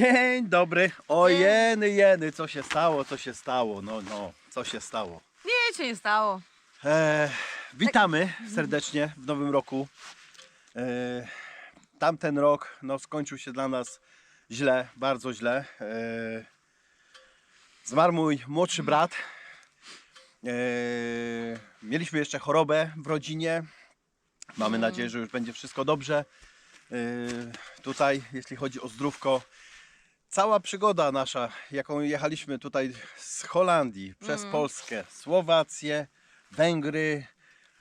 Dzień dobry. O jeny, jeny, co się stało, co się stało, no, no, co się stało. Nic się nie stało. E, witamy serdecznie w nowym roku. E, tamten rok no, skończył się dla nas źle, bardzo źle. E, zmarł mój młodszy brat. E, mieliśmy jeszcze chorobę w rodzinie. Mamy nadzieję, że już będzie wszystko dobrze. E, tutaj, jeśli chodzi o zdrówko, cała przygoda nasza, jaką jechaliśmy tutaj z Holandii przez Polskę, Słowację, Węgry,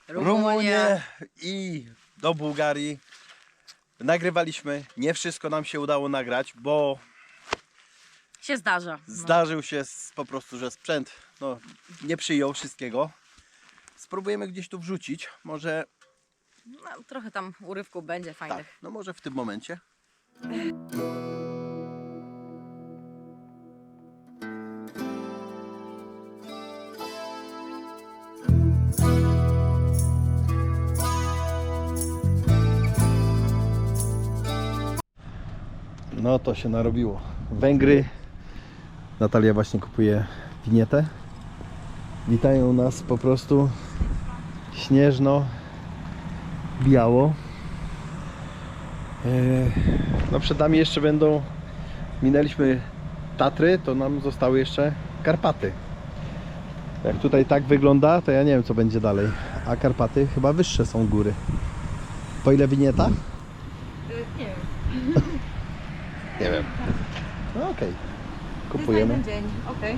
Rumunię i do Bułgarii. Nagrywaliśmy. Nie wszystko nam się udało nagrać, bo Się zdarza. No. zdarzył się s- po prostu, że sprzęt no, nie przyjął wszystkiego. Spróbujemy gdzieś tu wrzucić. Może No, trochę tam urywków będzie tak, fajnych. no może w tym momencie. To się narobiło. Węgry. Natalia właśnie kupuje winietę. Witają nas po prostu śnieżno, biało. Eee, No przed nami jeszcze będą, minęliśmy Tatry, to nam zostały jeszcze Karpaty. Jak tutaj tak wygląda, to ja nie wiem co będzie dalej. A Karpaty chyba wyższe są góry. Po ile winieta? Nie wiem. Nie wiem. No okej. Kupujemy. dzień, okej.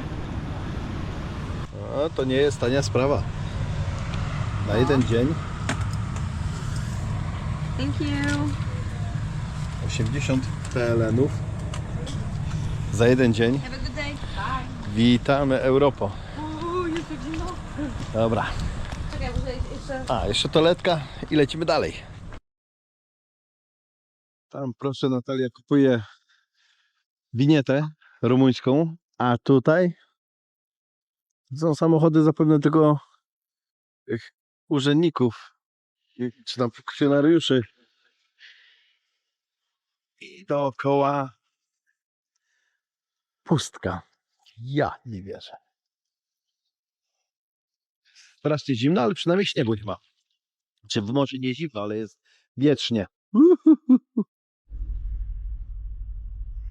No to nie jest tania sprawa. Na jeden dzień Thank you. 80 PLN-ów. Za jeden dzień. Have a good day. Bye. Witamy Europo. O, jest zimno. Dobra. Czekaj, muszę jeszcze... A, jeszcze toaletka i lecimy dalej. Tam proszę Natalia kupuje winietę rumuńską, a tutaj są samochody zapewne tylko urzędników czy tam funkcjonariuszy. I dookoła pustka. Ja nie wierzę. Strasznie zimno, ale przynajmniej śniegu nie ma. Czy może nie zimno, ale jest wiecznie.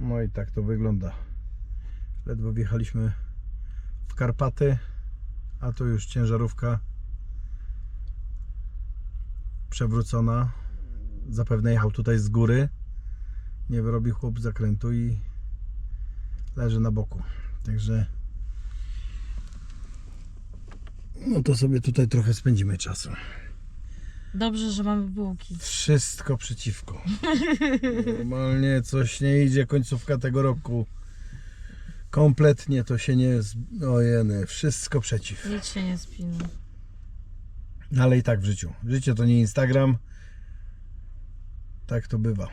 No i tak to wygląda. Ledwo wjechaliśmy w Karpaty, a tu już ciężarówka przewrócona. Zapewne jechał tutaj z góry. Nie wyrobił chłop zakrętu i leży na boku. Także no to sobie tutaj trochę spędzimy czasu. Dobrze, że mamy bułki. Wszystko przeciwko. Normalnie coś nie idzie końcówka tego roku. Kompletnie to się nie... z- Ojeny, wszystko przeciw. Nic się nie spina. Ale i tak w życiu. Życie to nie Instagram. Tak to bywa.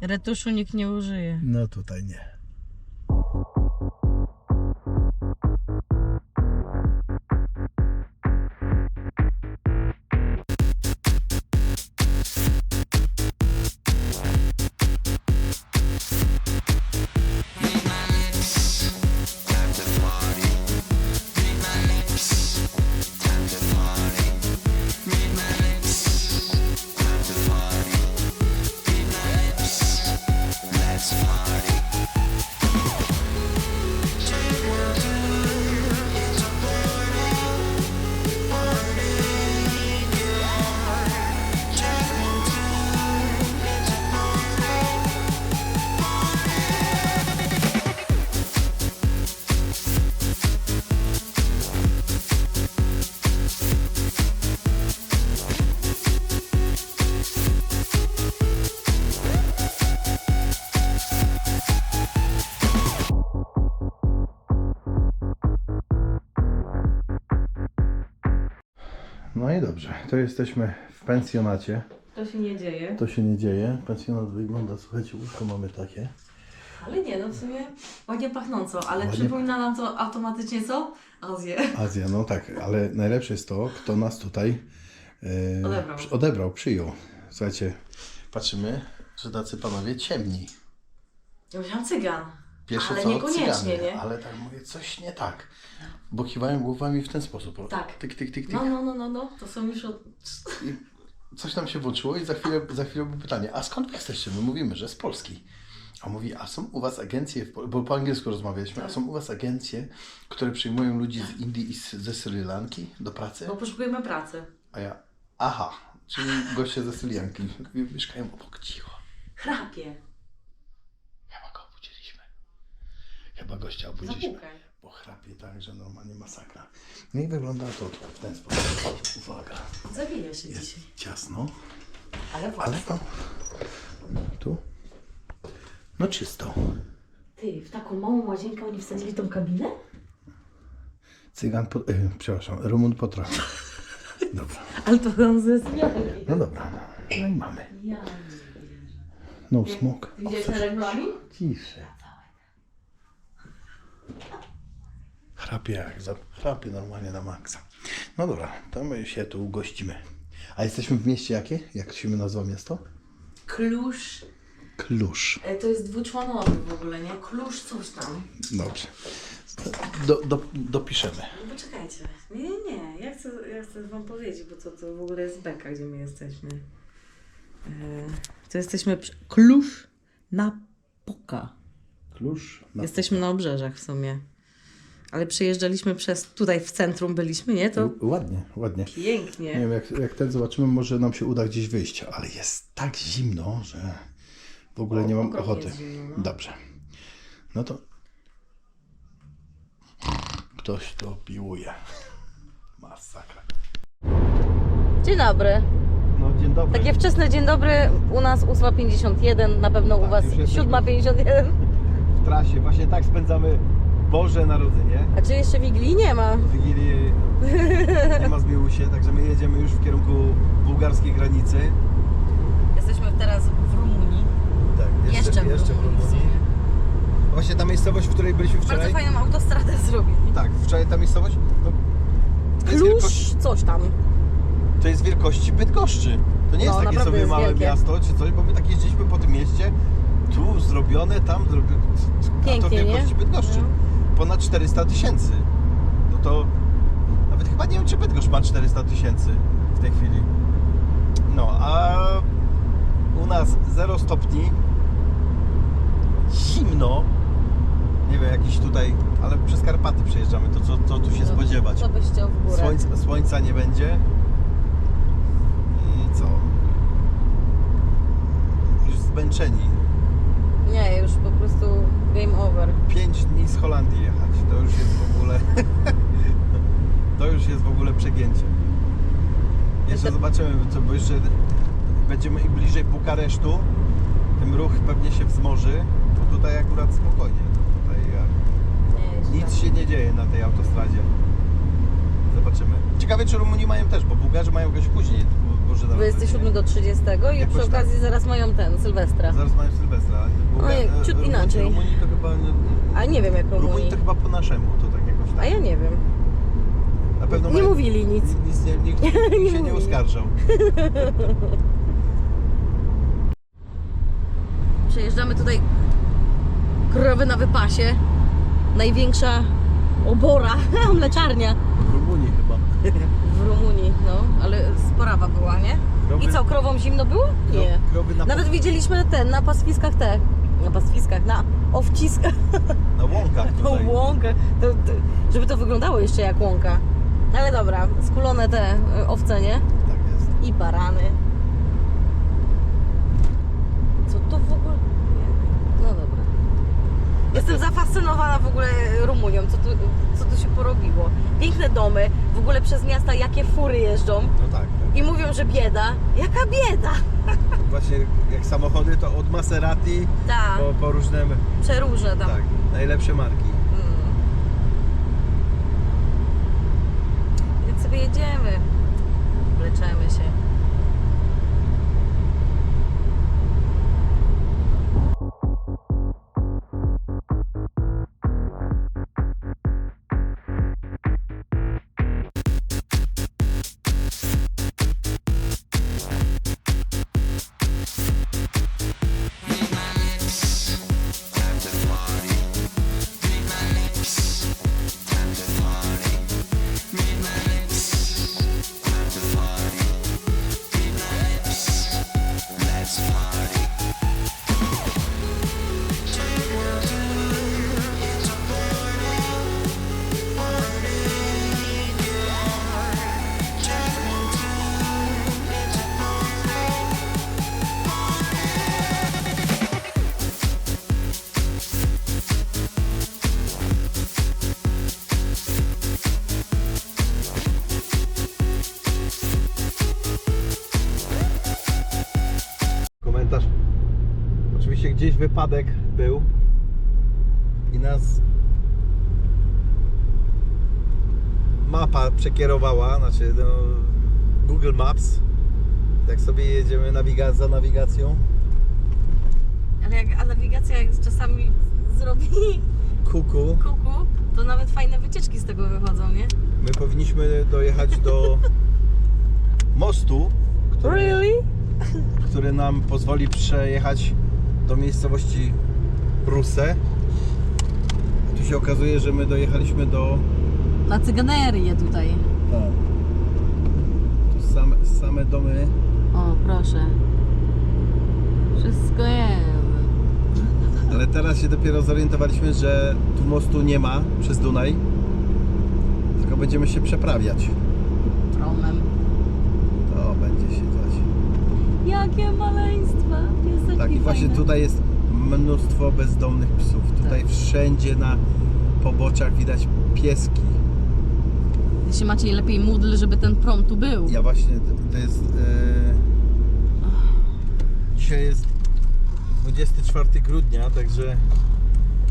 Retuszu nikt nie użyje. No tutaj nie. No i dobrze. To jesteśmy w pensjonacie. To się nie dzieje. To się nie dzieje. Pensjonat wygląda, słuchajcie, łóżko mamy takie. Ale nie, no w sumie ładnie pachnąco, ale Ładnie- przypomina nam to automatycznie co? Azję. Azja, no tak, ale najlepsze jest to, kto nas tutaj e, Odebrał. przy- odebrał, przyjął. Słuchajcie, patrzymy, że tacy panowie ciemni. Ja myślałam cygan. Pierwsze Ale co? niekoniecznie, Cygany. nie? Ale tak mówię, coś nie tak. Bo kiwają głowami w ten sposób. Tak. Tyk, tyk, tyk, tyk. No, no, no, no, no. To są już od... Coś tam się włączyło i za chwilę, za chwilę było pytanie, a skąd wy jesteście? My mówimy, że z Polski. A mówi, a są u was agencje, bo po angielsku rozmawialiśmy, a są u was agencje, które przyjmują ludzi z Indii i z, ze Sri Lanki do pracy? Bo poszukujemy pracy. A ja, aha, czyli goście ze Sri Lanki mieszkają obok, cicho. Chrapie. Chyba go obudziliśmy. Chyba gościa obudziliśmy. Zapukaj. Bo chrapie tak, że normalnie masakra. No i wygląda to w ten sposób. Uwaga. Zawija się Jest dzisiaj. ciasno, Ale ale właśnie. no. Tu? No czysto. Ty, w taką małą łazienkę oni wsadzili tą kabinę? Cygan, po, y, przepraszam, Rumun potrafi. Dobra. Ale to on ze zmiany. No dobra, no. No i mamy. Ja No smoke. Widziałeś na regulamin? Chrapie jak za... Chrapie normalnie na maksa. No dobra, to my się tu gościmy. A jesteśmy w mieście jakie? Jak się nazywa miasto? Klusz. Klusz. E, To jest dwuczłonowy w ogóle, nie? Klusz coś tam. Dobrze. Do, do, dopiszemy. No poczekajcie. Nie, nie, nie. Ja chcę, ja chcę wam powiedzieć, bo to, to w ogóle jest beka, gdzie my jesteśmy. E, to jesteśmy przy... Klusz na Poka. Klusz. Na... Jesteśmy na obrzeżach w sumie. Ale przejeżdżaliśmy przez... Tutaj w centrum byliśmy, nie? To Ładnie, ładnie. Nie pięknie. wiem, jak, jak ten zobaczymy, może nam się uda gdzieś wyjść, ale jest tak zimno, że w ogóle nie mam ochoty. jest zimno, no. Dobrze. No to ktoś to piłuje. Masakra. Dzień dobry. No dzień dobry. Takie wczesne dzień dobry. U nas 8.51, na pewno u Tak, Was już jesteśmy. 7.51. W trasie, właśnie tak spędzamy Boże Narodzenie. A czy jeszcze Wigilii nie ma? Wigilii nie ma zmiłuj się, także my jedziemy już w kierunku bułgarskiej granicy. Jesteśmy teraz w Rumunii. Tak, Jeszcze, w Rumunii. w sumie. Właśnie ta miejscowość, w której byliśmy Bardzo wczoraj. fajną autostradę zrobili. Tak, wczoraj ta miejscowość. No, to, jest wielkości, Klusz, coś tam. to jest wielkości Bydgoszczy. To nie jest No, takie naprawdę sobie jest małe wielkie. miasto czy coś, bo my tak jeździliśmy po tym mieście. Tu zrobione, tam zrobione. A to Pięknie, wielkości nie? Bydgoszczy. No. Ponad 400 tysięcy. No to nawet chyba nie wiem, czy Bydgoszcz ma 400 tysięcy w tej chwili. No, a u nas 0 stopni. Zimno. Nie wiem, jakiś tutaj, ale przez Karpaty przejeżdżamy, to co, co tu się spodziewać? Co byś chciał w górę? Słońca, słońca nie będzie. I co? Już zmęczeni. Nie, już po prostu game over. 5 dni z Holandii jechać. To już jest w ogóle. to już jest w ogóle przegięcie. Jeszcze zobaczymy, co, bo jeszcze będziemy im bliżej Bukaresztu. Tym ruch pewnie się wzmoży. Tutaj akurat spokojnie. Tutaj Nie, nic źle. się nie dzieje na tej autostradzie. Zobaczymy. Ciekawe, czy Rumuni mają też, bo Bułgarzy mają jakoś później. Boże Narodzenie. 27 do 30 i Jakoś przy tak. okazji zaraz mają ten, Sylwestra. Zaraz mają Sylwestra. E, ciut Rumuni- inaczej. Rumuni to chyba... A nie wiem jak Rumuni Rumunii. to chyba po naszemu, to tak jakoś tak. A ja nie wiem. Na pewno Nie mają- mówili nic. Nic nie, nikt Nie się nie mówili. uskarżał. Przejeżdżamy tutaj krowy na wypasie. Największa obora, mleczarnia W Rumunii chyba. No, ale sporawa była, nie? I co, krowom zimno było? Nie. Krowy na, Nawet widzieliśmy te na pastwiskach te, na pastwiskach, na owciskach, na łąkach tą tutaj. łąkę, to, to, żeby to wyglądało jeszcze jak łąka. Ale dobra, skulone te y, owce, nie? Tak jest. I barany. Co to w ogóle? Nie. No dobra. Jestem zafascynowana w ogóle Rumunią, co tu, co tu się porobiło. Piękne domy, w ogóle przez miasta jakie fury jeżdżą No tak. tak. i mówią, że bieda. Jaka bieda? Właśnie jak samochody to od Maserati Tak, po, po różne przeróżne tam. tak, najlepsze marki. Mm. Więc sobie jedziemy. Leczemy się. Wypadek był i nas mapa przekierowała, znaczy no, Google Maps. Jak sobie jedziemy nawiga- za nawigacją, Ale jak a nawigacja jak czasami zrobi kuku, kuku, to nawet fajne wycieczki z tego wychodzą, nie? my powinniśmy dojechać do mostu, który, Really? który nam pozwoli przejechać do miejscowości Bruse. Tu się okazuje, że my dojechaliśmy do Na cyganerię tutaj. Tak. Tu same, same domy. O, proszę. Wszystko jest. Ale teraz się dopiero zorientowaliśmy, że tu mostu nie ma przez Dunaj. Tylko będziemy się przeprawiać. Promem. To będzie się dziać. Jakie maleństwa. Pieseczki Tak i właśnie tutaj jest mnóstwo bezdomnych psów. Tutaj Tak. wszędzie na poboczach widać pieski. Się Maciej lepiej módl, żeby ten prom tu był. Ja właśnie, to jest... E... Dzisiaj jest 24 grudnia, także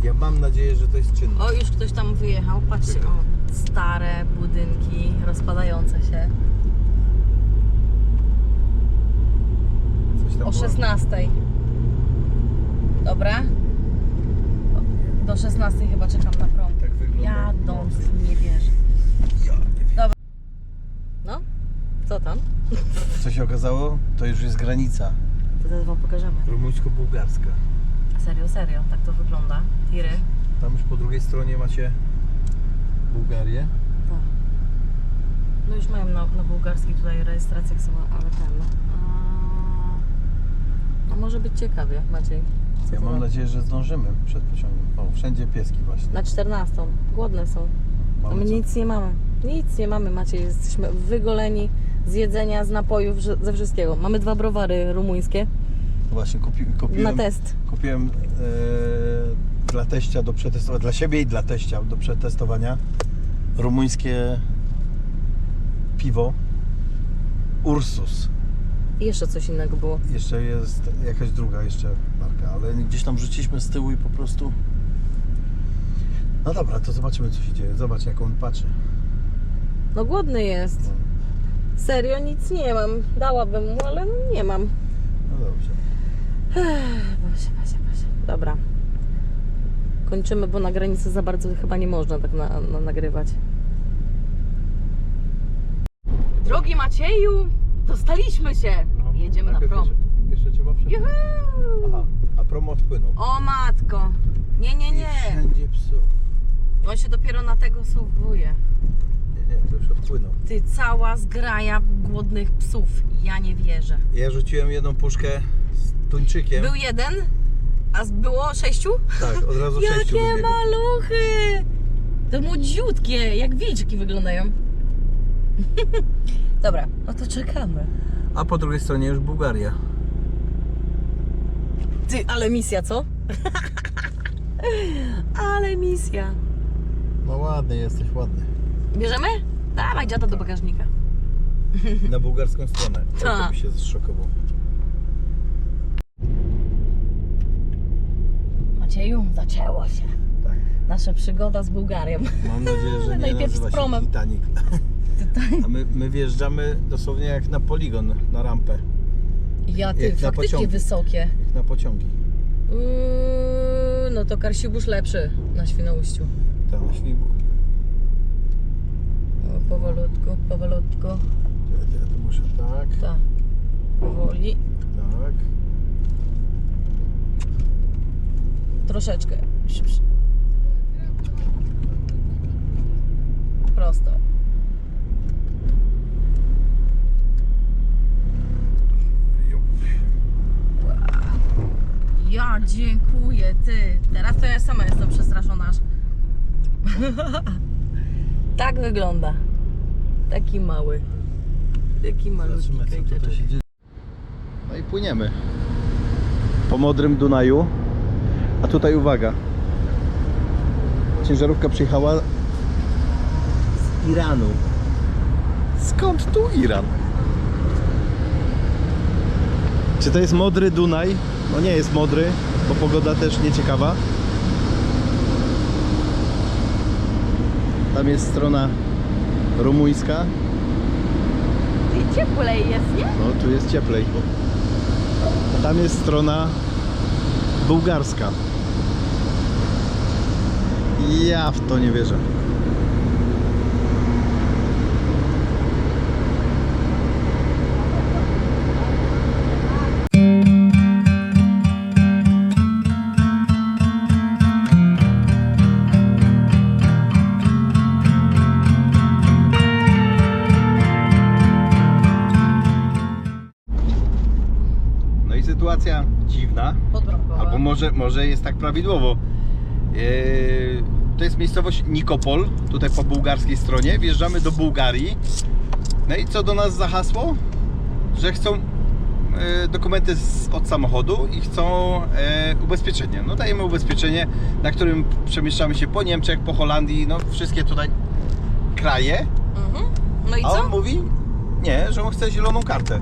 ja mam nadzieję, że to jest czynne. O, już ktoś tam wyjechał. Patrzcie, o, stare budynki rozpadające się. Tam O była- 16. Dobra? Do 16 chyba czekam na prom. Tak wygląda. Jadąc, nie wierzę. Ja nie wiem. No, co tam? Co się okazało? To już jest granica To zaraz wam pokażemy. rumuńsko-bułgarska. Serio, serio, tak to wygląda. Tiry. Tam już po drugiej stronie macie Bułgarię. Tak. No już mają na, na bułgarskiej tutaj rejestrację, są, ale ten. No. A... no może być ciekawie, Maciej. Co Ja to mam na- nadzieję, że zdążymy przed pociągiem. O, wszędzie pieski właśnie. Na 14. Głodne są. A Mamy my co? nic nie mamy. Nic nie mamy, Maciej. Jesteśmy wygoleni z jedzenia, z napojów, że- ze wszystkiego. Mamy dwa browary rumuńskie Właśnie kupi, na kupiłem, test. kupiłem e, dla teścia do przetestowania, dla siebie i dla teścia do przetestowania rumuńskie piwo Ursus. I jeszcze coś innego było. Jeszcze jest jakaś druga jeszcze marka, ale gdzieś tam rzuciliśmy z tyłu i po prostu... No dobra, to zobaczymy co się dzieje. Zobacz jak on patrzy. No głodny jest. Serio, nic nie mam. Dałabym mu, ale nie mam. No dobrze. Boże, Boże, Boże. Dobra. Kończymy, bo na granicy za bardzo chyba nie można tak na, na, nagrywać. Drogi Macieju, dostaliśmy się. Jedziemy na Najpierw prom. Jeszcze, jeszcze trzeba przejść. Juhu! Aha, a prom odpłynął. O matko. Nie, nie, I nie. wszędzie psu. On się dopiero na tego suwuje. Nie, nie, to już odpłynął. Ty, cała zgraja głodnych psów. Ja nie wierzę. Ja rzuciłem jedną puszkę z tuńczykiem. Był jeden, a z- było sześciu? Tak, od razu sześciu Jakie wybiegło. maluchy! To młodziutkie, jak wilczki wyglądają. Dobra, no to czekamy. A po drugiej stronie już Bułgaria. Ty, ale misja, co? ale misja. No ładny jesteś, ładny. Bierzemy? Dawaj dziada do bagażnika. Na bułgarską stronę. O, to Tak. mi się zszokował. Macieju, zaczęło się. Tak. Nasza przygoda z Bułgarią. Mam nadzieję, że nie Najpierw z nazywa się promem. Titanic. A my, my wjeżdżamy dosłownie jak na poligon, na rampę, Ja, ty, Jak na faktycznie pociągi. wysokie. jak na pociągi. Uuu, no to Karsiubusz lepszy na Świnoujściu. Tam na śmigło. O, powolutku, powolutku. Ja to muszę tak, Tak. Powoli. tak. Troszeczkę. Prosto. Ja dziękuję, ty. Teraz to ja sama jestem przestraszona aż. tak wygląda. Taki mały. Taki malutki dzieje. No i płyniemy. Po modrym Dunaju. A tutaj uwaga. Ciężarówka przyjechała z Iranu. Skąd tu Iran? Czy to jest modry Dunaj? No nie jest modry, bo pogoda też nieciekawa. Tam jest strona rumuńska, I cieplej jest, nie? no tu jest cieplej. A tam jest strona bułgarska. Ja w to nie wierzę. Może, może jest tak prawidłowo. Eee, to jest miejscowość Nikopol, tutaj po bułgarskiej stronie. Wjeżdżamy do Bułgarii. No i co do nas za hasło? Że chcą e, dokumenty z, od samochodu i chcą e, ubezpieczenie. No dajemy ubezpieczenie, na którym przemieszczamy się po Niemczech, po Holandii, no wszystkie tutaj kraje. Mhm. No i A co? on mówi, nie, że on chce zieloną kartę.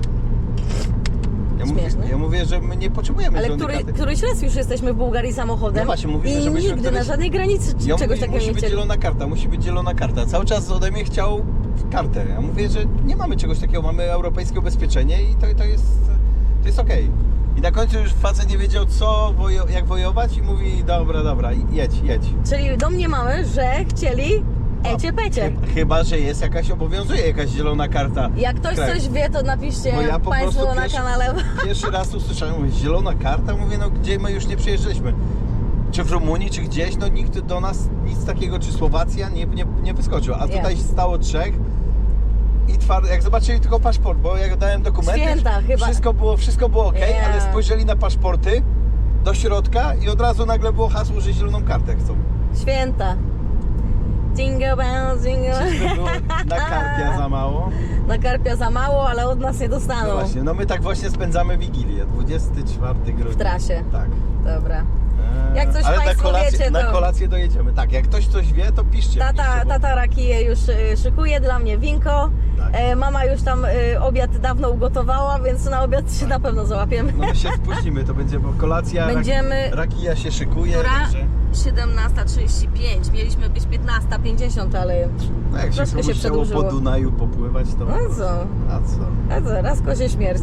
Ja mówię, Śmieszne. ja mówię, że my nie potrzebujemy Ale zielonej który, karty. któryś raz już jesteśmy w Bułgarii samochodem No właśnie, mówimy, i żebyśmy nigdy na któryś- żadnej granicy Ja czegoś mówię, takiego musi nie być chcieli. zielona karta, musi być zielona karta. Cały czas ode mnie chciał kartę. Ja mówię, że nie mamy czegoś takiego, mamy europejskie ubezpieczenie i to, to jest, to jest okej. I na końcu już facet nie wiedział co, wojo, jak wojować i mówi, dobra, dobra, jedź, jedź. Czyli do mnie mamy, że chcieli ecie pecie. Chy- Chyba, że jest jakaś, obowiązuje jakaś zielona karta. Jak ktoś coś wie, to napiszcie Bo ja po Państwo prostu na pierwszy- kanale. Pierwszy raz usłyszałem, mówię, zielona karta, mówię, no gdzie my już nie przyjeżdżaliśmy. Czy w Rumunii, czy gdzieś, no nikt do nas nic takiego, czy Słowacja nie, nie, nie wyskoczył. A tutaj stało trzech i twardo, jak zobaczyli tylko paszport, bo jak dałem dokumenty, Święta chyba. wszystko było, wszystko było ok, Nie. ale spojrzeli na paszporty do środka i od razu nagle było hasło, że zieloną kartę chcą. Święta. Jingle bells, jingle było na karpia za mało? Na karpia za mało, ale od nas nie No dostaną. właśnie, no my tak właśnie spędzamy Wigilię, 24 grudnia. W trasie. Tak. Dobra. Jak coś Ale na państwo kolację, wiecie, na to- kolację dojedziemy. Tak, jak ktoś coś wie, to piszcie. Tata, piszcie, bo- tata rakiję już y, szykuje dla mnie winko. Tak. E, mama już tam y, obiad dawno ugotowała, więc na obiad się na pewno załapiemy. No my się spóźnimy, to będzie, bo kolacja, Będziemy- rak, rakija się szykuje, Która? także... 17.35, mieliśmy być 15.50, ale No jak się troszkę komuś się chciało po przedłużyło. Dunaju popływać, to... No co? A co? A zaraz kozie śmierć.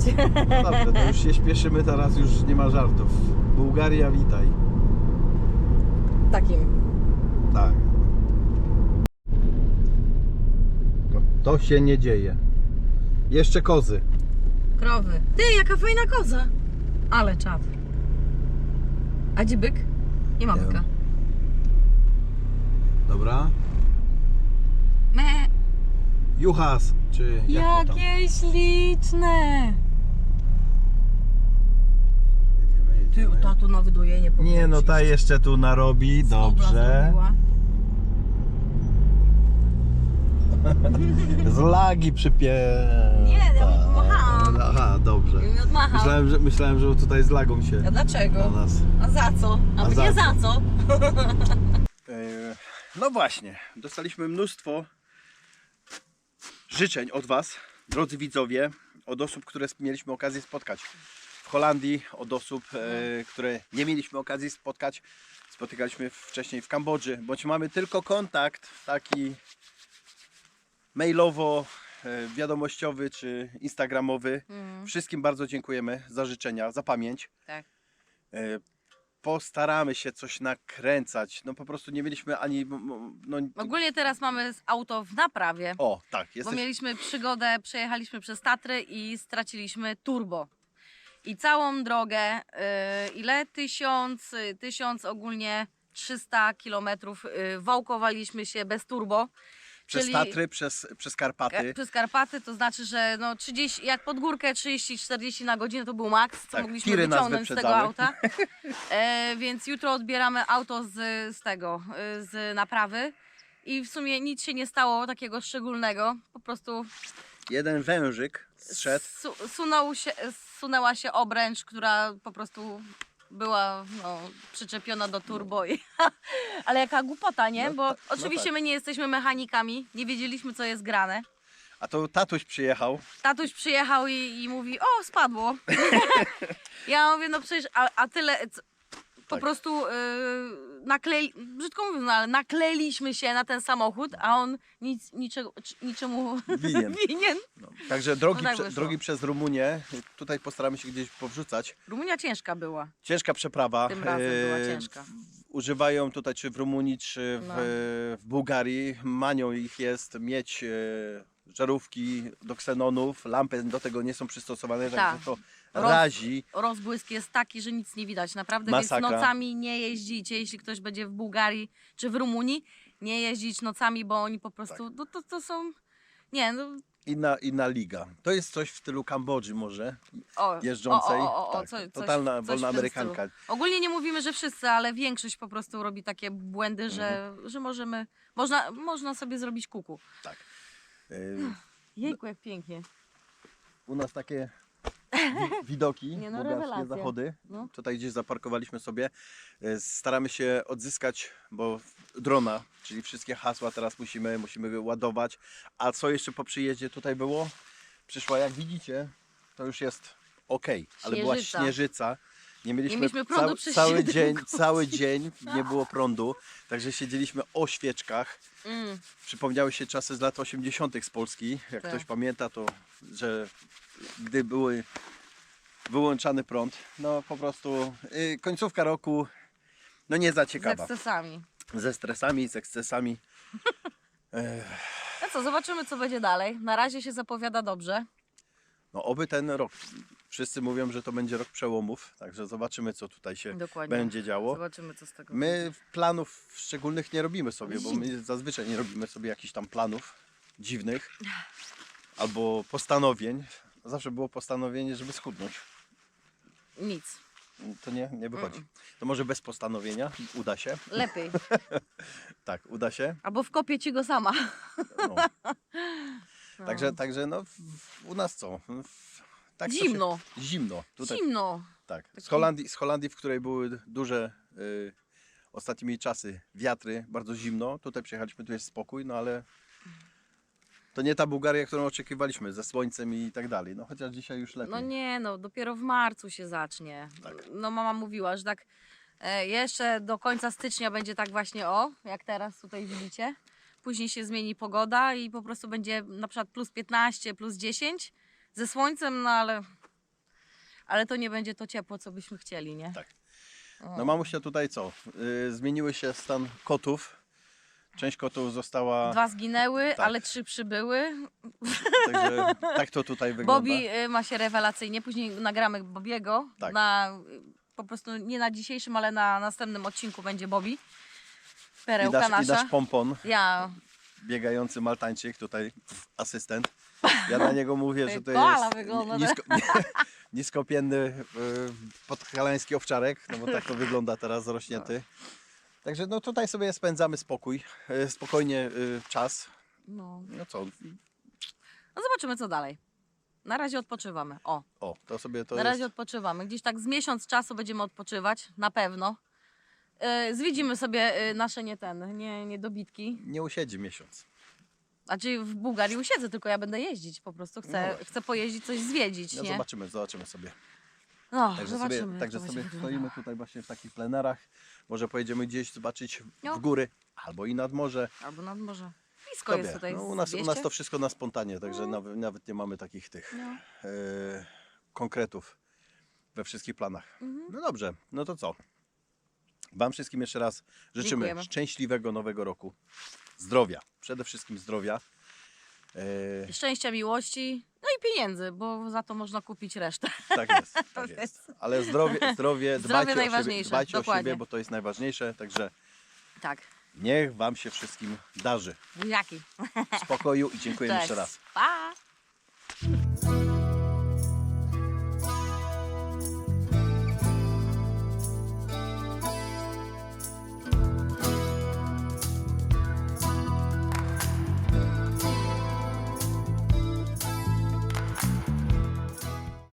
No dobrze, to już się śpieszymy, teraz już nie ma żartów. Bułgaria, witaj. Takim. Tak. No, to się nie dzieje. Jeszcze kozy. Krowy. Ty, jaka fajna koza. Ale czad. A gdzie byk? Nie ma Nie byka. Dobra. Me. Juchas, czy jak tam? Jakie śliczne. Jedziemy, Ty, ta tu na wydojenie powinna Nie no, ta jeszcze tu narobi, dobrze. Z lagi przypie... Nie, ja machałam. Aha, dobrze. I mi odmachał. Myślałem, że, myślałem, że tutaj z lagą się A na dlaczego? nas. A za co? A, A mnie za za co? E, No właśnie, dostaliśmy mnóstwo życzeń od Was, drodzy widzowie, od osób, które mieliśmy okazję spotkać Holandii, od osób, e, które nie mieliśmy okazji spotkać. Spotykaliśmy wcześniej w Kambodży, bądź mamy tylko kontakt taki mailowo, e, wiadomościowy czy instagramowy. Wszystkim bardzo dziękujemy za życzenia, za pamięć. Tak. E, Postaramy się coś nakręcać. No po prostu nie mieliśmy ani. m- m- No, Ogólnie teraz mamy auto w naprawie. o, tak, Bo jesteś. mieliśmy przygodę, przejechaliśmy przez Tatry i straciliśmy turbo. I całą drogę, y, ile? Tysiąc, y, tysiąc ogólnie 300 kilometrów y, wałkowaliśmy się bez turbo. Przez czyli- Tatry, przez, przez Karpaty. Ka- Przez Karpaty, to znaczy, że no 30, jak pod górkę 30-40 na godzinę to był maks, co Tak, mogliśmy tiry nas wyciągnąć z tego wyprzedzały. auta. E, więc jutro odbieramy auto z, z tego, y, z naprawy. I w sumie nic się nie stało takiego szczególnego. Po prostu Jeden wężyk zszedł. su, sunął się, sunęła się obręcz, która po prostu była no, przyczepiona do turbo. I, ale jaka głupota, nie? No Bo tak, no oczywiście tak. my nie jesteśmy mechanikami, nie wiedzieliśmy co jest grane. A to tatuś przyjechał. Tatuś przyjechał i, i mówi, o spadło. ja mówię, no przecież, a, a tyle, po Tak. prostu yy, naklei, brzydko mówiąc, no, ale nakleiliśmy się na ten samochód, a on nic, niczego, niczemu Winien. winien. No. Także drogi, No tak prze, wyszło. drogi przez Rumunię, tutaj postaramy się gdzieś powrzucać. Rumunia ciężka była. Ciężka przeprawa. Tym razem była e, ciężka. Używają tutaj, czy w Rumunii, czy w, No. w Bułgarii, manią ich jest mieć e, żarówki do ksenonów, lampy do tego nie są przystosowane, Tak. także to Roz- razi. Rozbłysk jest taki, że nic nie widać. Naprawdę, Masakra. więc nocami nie jeździcie, jeśli ktoś będzie w Bułgarii czy w Rumunii, nie jeździć nocami, bo oni po prostu, Tak. no, to, to są, nie, no, Inna, inna liga. To jest coś w stylu Kambodży może, o, jeżdżącej. O, o, o, tak, co- coś- totalna coś wolna amerykanka. Ogólnie nie mówimy, że wszyscy, ale większość po prostu robi takie błędy, że, Mhm. że możemy, można, można sobie zrobić kuku. Tak. E, Jejku, jak pięknie. u nas takie wi- widoki, Nie no, rewelacja. zachody. No. Tutaj gdzieś zaparkowaliśmy sobie. E, Staramy się odzyskać, bo drona, czyli wszystkie hasła teraz musimy, musimy ładować. A co jeszcze po przyjeździe tutaj było? Przyszła, jak widzicie, to już jest ok, ale była Śnieżyca. śnieżyca. Nie mieliśmy, mieliśmy prądu cały, przez cały dzień, cały dzień nie było prądu, także siedzieliśmy o świeczkach. Mm. Przypomniały się czasy z lat 80. z Polski. Jak Tak. ktoś pamięta, to że gdy były wyłączany prąd, no po prostu y, końcówka roku no nie za Z ciekawa. ekscesami. Ze stresami, z ekscesami. No co, zobaczymy co będzie dalej. Na razie się zapowiada dobrze. No oby ten rok. Wszyscy mówią, że to będzie rok przełomów, także zobaczymy co tutaj się Dokładnie. będzie działo. Zobaczymy co z tego My planów szczególnych nie robimy sobie, bo my zazwyczaj nie robimy sobie jakichś tam planów dziwnych albo postanowień. Zawsze było postanowienie, żeby schudnąć. Nic. To nie, nie wychodzi. To może bez postanowienia uda się. Lepiej. Tak, uda się. Albo wkopię ci go sama. No. Także, także no, w, u nas co? W, tak to Zimno. Się, zimno. Tutaj, Zimno. Tak. Z Holandii, z Holandii, w której były duże y, ostatnimi czasy wiatry, bardzo zimno. Tutaj przyjechaliśmy, tu jest spokój, no ale to nie ta Bułgaria, którą oczekiwaliśmy, ze słońcem i tak dalej. No chociaż dzisiaj już lepiej. No nie, no dopiero w marcu się zacznie. Tak. No mama mówiła, że tak e, jeszcze do końca stycznia będzie tak właśnie o, jak teraz tutaj widzicie. Później się zmieni pogoda i po prostu będzie na przykład plus 15, plus 10 ze słońcem, no ale, ale to nie będzie to ciepło, co byśmy chcieli, nie? Tak. O. No mamusia tutaj co? Y, zmieniły się stan kotów. Część kotów została, Dwa zginęły, Tak. ale trzy przybyły. także tak to tutaj wygląda. Bobby y, ma się rewelacyjnie. Później nagramy Bobiego. Tak. Na, y, po prostu nie na dzisiejszym, ale na następnym odcinku będzie Bobby. I Perełka I nasza. nasz pompon, Ja. biegający maltańczyk, tutaj asystent. Ja na niego mówię, że to Koala jest wygląda, nisko, niskopienny y, podhalański owczarek, no bo tak to wygląda teraz zrośnięty. Także no tutaj sobie spędzamy spokój, y, spokojnie y, czas. No. No co, no zobaczymy co dalej. Na razie odpoczywamy. O, o, to sobie to na jest... razie odpoczywamy. Gdzieś tak z miesiąc czasu będziemy odpoczywać, na pewno. Yy, zwiedzimy sobie yy, nasze nie ten, nie, niedobitki. Nie usiedzi miesiąc. Znaczy w Bułgarii usiedzę, tylko ja będę jeździć po prostu. No Chcę, właśnie. chcę pojeździć, coś zwiedzić, No nie? zobaczymy, zobaczymy sobie. No, Także zobaczymy. sobie, jak także to sobie będzie stoimy wyglądało. tutaj właśnie w takich plenerach. Może pojedziemy gdzieś zobaczyć No. w góry albo i nad morze. Albo nad morze. Blisko Kto jest wie. tutaj. No, u, nas, u 200. nas to wszystko na spontanie, także nawet, nawet nie mamy takich tych No. e, konkretów we wszystkich planach. Mhm. No dobrze, no to co? Wam wszystkim jeszcze raz życzymy Dziękujemy. szczęśliwego nowego roku. Zdrowia, przede wszystkim zdrowia. E, Szczęścia, miłości, no i pieniędzy, bo za to można kupić resztę. tak jest, tak jest. Ale zdrowie, zdrowie, dbajcie, o siebie, najważniejsze, dbajcie o dokładnie. siebie, bo to jest najważniejsze, także Tak. niech Wam się wszystkim darzy. Buziaki. Spokoju i dziękuję Cześć. jeszcze raz. Pa!